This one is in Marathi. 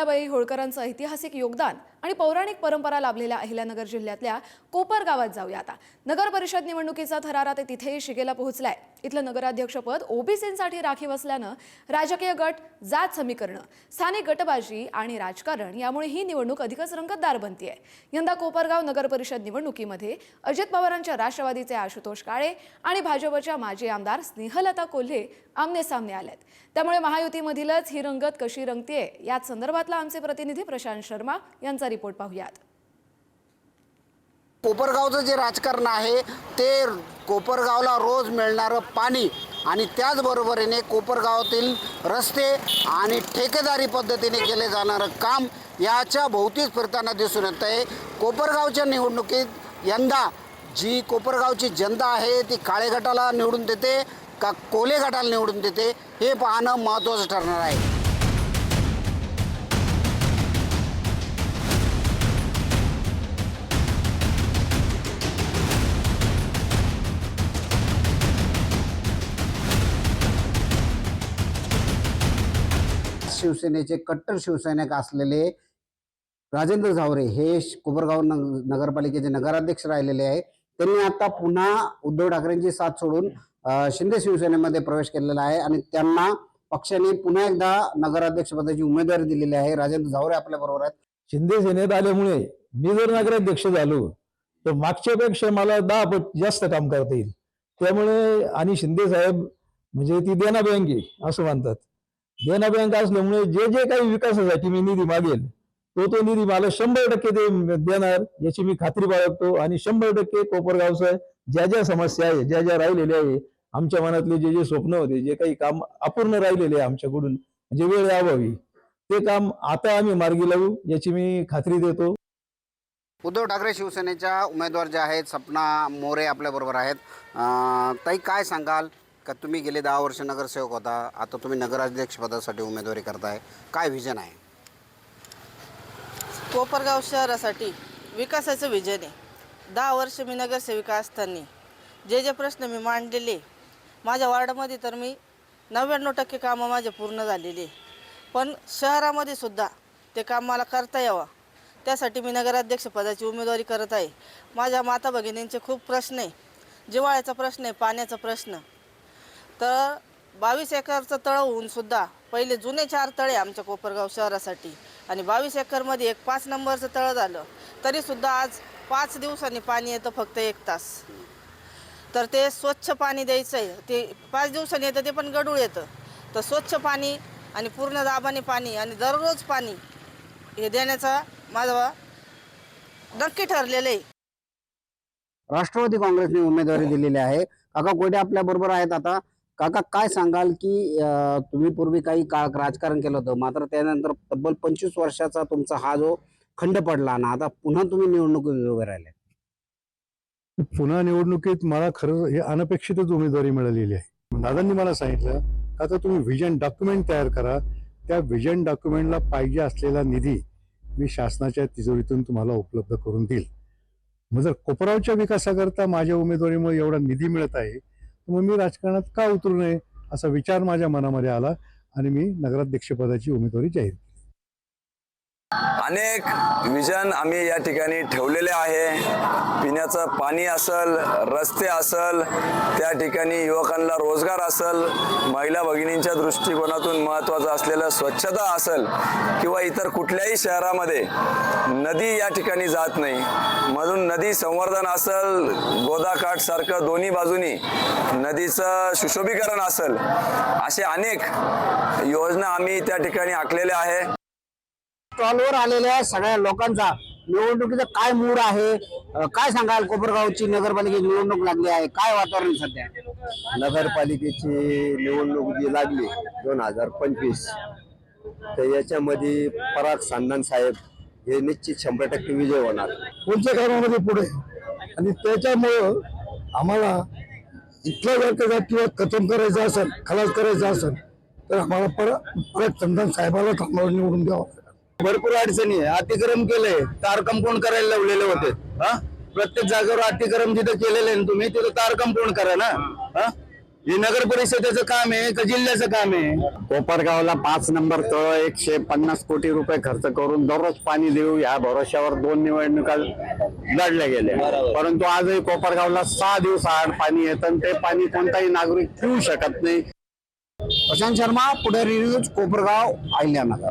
अहिल्याबाई होळकरांचं ऐतिहासिक योगदान आणि पौराणिक परंपरा लाभलेल्या अहिल्यानगर जिल्ह्यातल्या कोपर गावात जाऊया आता. नगर परिषद निवडणुकीचा थरारा ते तिथेही शिगेला पोहोचलाय. इथलं नगराध्यक्षपद ओबीसींसाठी राखीव असल्यानं राजकीय गट जात समीकरणं स्थानिक गटबाजी आणि राजकारण यामुळे ही निवडणूक अधिकच रंगतदार बनतीये. यंदा कोपरगाव नगर परिषद निवडणुकीमध्ये अजित पवारांच्या राष्ट्रवादीचे आशुतोष काळे आणि भाजपच्या माजी आमदार स्नेहलता कोल्हे आमने सामने आल्यात त्यामुळे महायुतीमधीलच ही रंगत कशी रंगतीये याच संदर्भातला आमचे प्रतिनिधी प्रशांत शर्मा यांचा रिपोर्ट पाहूयात. कोपरगावचं जे राजकारण आहे ते कोपरगावला रोज मिळणारं पाणी आणि त्याचबरोबरीने कोपरगावातील रस्ते आणि ठेकेदारी पद्धतीने केले जाणारं काम याच्या भोवतीच फिरताना दिसून येत आहे. कोपरगावच्या निवडणुकीत यंदा जी कोपरगावची जनता आहे ती काळे गटाला निवडून देते का कोले गटाला निवडून देते हे पाहणं महत्त्वाचं ठरणार आहे. शिवसेनेचे कट्टर शिवसैनिक असलेले राजेंद्र झावरे हे कोपरगाव नगरपालिकेचे नगराध्यक्ष राहिलेले आहे त्यांनी आता पुन्हा उद्धव ठाकरेंची साथ सोडून शिंदे शिवसेनेमध्ये प्रवेश केलेला आहे आणि त्यांना पक्षाने पुन्हा एकदा नगराध्यक्ष पदाची उमेदवारी दिलेली आहे. राजेंद्र झावरे आपल्या बरोबर आहेत. शिंदे सेनेत आल्यामुळे मी जर नगराध्यक्ष झालो तर मागच्यापेक्षा मला दहा पट जास्त काम करता येईल. त्यामुळे आणि शिंदे साहेब म्हणजे ती देना बँक आहे असं मानतात देना बँक असल्यामुळे जे जे काही विकासासाठी मी निधी मागेल तो तो निधी मला शंभर टक्के ते देणार याची मी खात्री बाळगतो. आणि शंभर टक्के कोपरगावचं ज्या ज्या समस्या आहे ज्या ज्या राहिलेल्या आहे आमच्या मनातले जे जे स्वप्न होते जे काही काम अपूर्ण राहिलेले आहे आमच्याकडून म्हणजे वेळ यावावी ते काम आता आम्ही मार्गी लावू याची मी खात्री देतो. उद्धव ठाकरे शिवसेनेच्या उमेदवार ज्या आहेत सपना मोरे आपल्याबरोबर आहेत. अं, ताई काय सांगाल? का तुम्ही गेले दहा वर्ष नगरसेवक होता आता तुम्ही नगराध्यक्षपदासाठी उमेदवारी करताय. काय व्हिजन आहे? कोपरगाव शहरासाठी विकासाचं विजन आहे. दहा वर्ष मी नगरसेविका असताना जे जे प्रश्न मी मांडलेले माझ्या वार्डामध्ये तर मी नव्याण्णव टक्के कामं माझे पूर्ण झालेले. पण शहरामध्ये सुद्धा ते काम मला करता यावं. त्यासाठी मी नगराध्यक्षपदाची उमेदवारी करत आहे. माझ्या माता भगिनींचे खूप प्रश्न आहे. जिवाळ्याचा प्रश्न आहे पाण्याचा प्रश्न. तर बावीस एकरचं तळ होऊन सुद्धा पहिले जुने चार तळे आमच्या कोपरगाव शहरासाठी. आणि बावीस एकरमध्ये एक पाच नंबरचं तळ झालं. तरीसुद्धा आज पाच दिवसांनी पाणी येतं फक्त एक तास. तर ते स्वच्छ पाणी द्यायचं आहे ते पाच दिवसांनी येतं ते पण गडूळ येतं. तर स्वच्छ पाणी आणि पूर्ण दाबाने पाणी आणि दररोज पाणी हे देण्याचा माझा नक्की ठरलेलं आहे. राष्ट्रवादी काँग्रेसने उमेदवारी दिलेली आहे. काका कोडे आपल्या बरोबर आहेत आता? काका काय सांगाल की अं, तुम्ही पूर्वी काही काळ राजकारण केलं होतं मात्र त्यानंतर तब्बल पंचवीस वर्षाचा तुमचा हा जो खंड पडला ना आता पुन्हा तुम्ही निवडणुकीत उभे राहिले. पुन्हा निवडणुकीत मला खरं हे अनपेक्षितच उमेदवारी मिळालेली आहे. दादांनी मला सांगितलं का आता तुम्ही व्हिजन डॉक्युमेंट तयार करा त्या व्हिजन डॉक्युमेंटला पाहिजे असलेला निधी मी शासनाच्या तिजोरीतून तुम्हाला उपलब्ध करून देईल. मग जर कोपरावच्या विकासाकरता माझ्या उमेदवारीमुळे एवढा निधी मिळत आहे मग मी राजकारणात का उतरू नये असा विचार माझ्या मनामध्ये आला आणि मी नगराध्यक्षपदाची उमेदवारी जाहीर केली. अनेक विजन आम्ही या ठिकाणी ठेवलेले आहे. पिण्याचं पाणी असल रस्ते असल त्या ठिकाणी युवकांना रोजगार असल महिला भगिनींच्या दृष्टिकोनातून महत्त्वाचं असलेलं स्वच्छता असल किंवा इतर कुठल्याही शहरामध्ये नदी या ठिकाणी जात नाही. म्हणून नदी संवर्धन असल गोदाकाठ सारखं दोन्ही बाजूनी नदीचं सुशोभीकरण असल असे अनेक योजना आम्ही त्या ठिकाणी आखलेल्या आहे. स्टॉलवर आलेल्या सगळ्या लोकांचा निवडणुकीचा काय मूड आहे? काय सांगाल? कोपरगावची नगरपालिकेची निवडणूक लागली आहे. काय वातावरण सध्या? नगरपालिकेची निवडणूक जी लागली दोन हजार पंचवीस तर याच्यामध्ये पराग सान्नान साहेब हे निश्चित शंभर टक्के विजय होणार. पुढच्या कामामध्ये पुढे. आणि त्याच्यामुळं आम्हाला इथल्या जर किंवा खतम करायचं असेल खलास करायचं असेल तर आम्हाला परत परत चंदन साहेबाला थांबावर निवडून द्यावं. लागेल. भरपूर अडचणी आहे. अतिक्रम केलंय. तारकम कोण करायला लावलेले होते. हा? प्रत्येक जागेवर अतिक्रम जिथं केलेले ना तुम्ही तिथं तारकम कोण करा ना. हा? हे नगर परिषदेचं काम आहे का जिल्ह्याचं काम आहे? कोपरगावला पाच नंबर तळ एकशे पन्नास कोटी रुपये खर्च करून दररोज पाणी देऊ या भरोश्यावर दोन निवडणुका लढल्या गेल्या. परंतु आजही कोपरगावला सहा दिवस आड पाणी येतं आणि ते पाणी कोणताही नागरिक पिऊ शकत नाही. प्रशांत शर्मा पुढे रिव्ह्यूज कोपरगाव अहिल्यानगर.